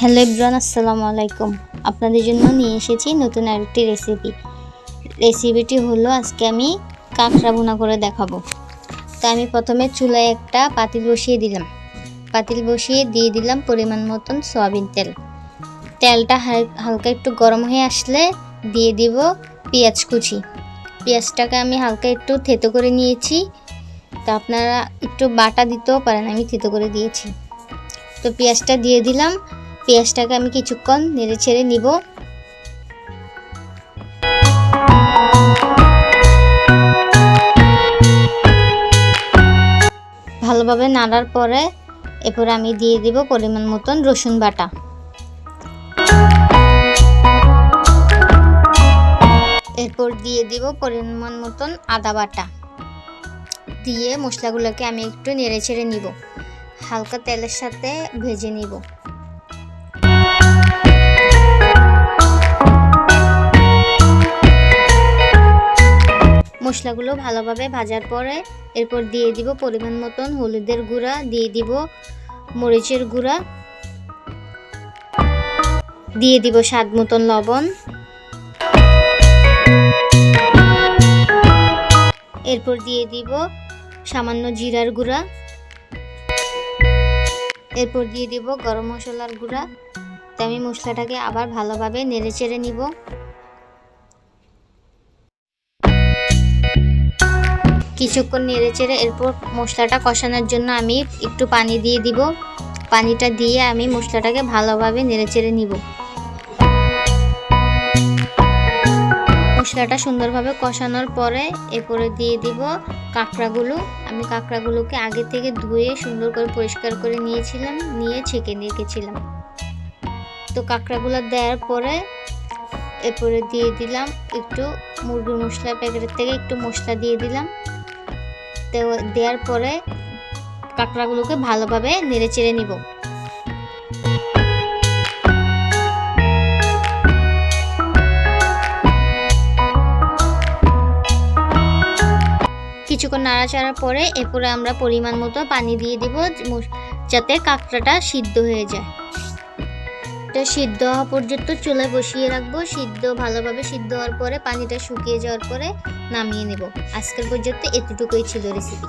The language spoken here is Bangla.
হ্যালো ইব্রান আসসালামু আলাইকুম। আপনাদের জন্য নিয়ে এসেছি নতুন আরেকটি রেসিপি রেসিপিটি হলো আজকে আমি কাঁকড়া ভুনা করে দেখাবো। তো আমি প্রথমে চুলায় একটা পাতিল বসিয়ে দিলাম। পাতিল বসিয়ে দিয়ে দিলাম পরিমাণ মতন সয়াবিন তেল। তেলটা হাল- হালকা একটু গরম হয়ে আসলে দিয়ে দিব পেঁয়াজ কুচি। পেঁয়াজটাকে আমি হালকা একটু থেতো করে নিয়েছি। তা আপনারা একটু বাটা দিতেও পারেন, আমি থেতো করে দিয়েছি। তো পেঁয়াজটা দিয়ে দিলাম। পেঁয়াজটাকে আমি কিছুক্ষণ নেড়ে ছেড়ে নিব। ভালোভাবে নাড়ার পরে এরপর আমি দিয়ে দিব পরিমাণ মতন রসুন বাটা। এরপর দিয়ে দিব পরিমাণ মতন আদা বাটা। দিয়ে মশলাগুলোকে আমি একটু নেড়ে ছেড়ে নিব। হালকা তেলের সাথে ভেজে নিব। মশলাগুলো ভালোভাবে ভাজার পরে এরপর দিয়ে দিব পরিমাণ মতন হলুদের গুঁড়া, দিয়ে দিব মরিচের গুঁড়া, দিয়ে দিব স্বাদ মতন লবণ। এরপর দিয়ে দিব সামান্য জিরার গুঁড়া। এরপর দিয়ে দিব গরম মশলার গুঁড়া। তো আমি মশলাটাকে আবার ভালোভাবে নেড়ে চেড়ে নিব। কিছুক্ষণ নেড়ে চেড়ে এরপর মশলাটা কষানোর জন্য আমি একটু পানি দিয়ে দিব। পানিটা দিয়ে আমি মশলাটাকে ভালোভাবে নেড়ে চেড়ে নিব। মশলাটা সুন্দরভাবে কষানোর পরে এরপরে দিয়ে দিব কাঁকড়াগুলো। আমি কাঁকড়াগুলোকে আগে থেকে ধুয়ে সুন্দর করে পরিষ্কার করে নিয়েছিলাম, নিয়ে ছেঁকে রেখেছিলাম। তো কাঁকড়াগুলো দেওয়ার পরে এরপরে দিয়ে দিলাম একটু মুরগির মশলা, প্যাকেটের থেকে একটু মশলা দিয়ে দিলাম। তো দেওয়ার পরে কাঁকড়াগুলোকে ভালোভাবে নেড়ে চেড়ে নিব। কিছুক্ষণ নাড়াচাড়ার পরে এরপরে আমরা পরিমাণ মতো পানি দিয়ে দিব, যাতে কাঁকড়াটা সিদ্ধ হয়ে যায়। তো সিদ্ধ হওয়া পর্যন্ত চুলে বসিয়ে রাখব। সিদ্ধ ভালোভাবে সিদ্ধ হওয়ার পরে, পানিটা শুকিয়ে যাওয়ার পরে নামিয়ে নেব। আজকের পর্যন্ত এতটুকুই ছিল রেসিপি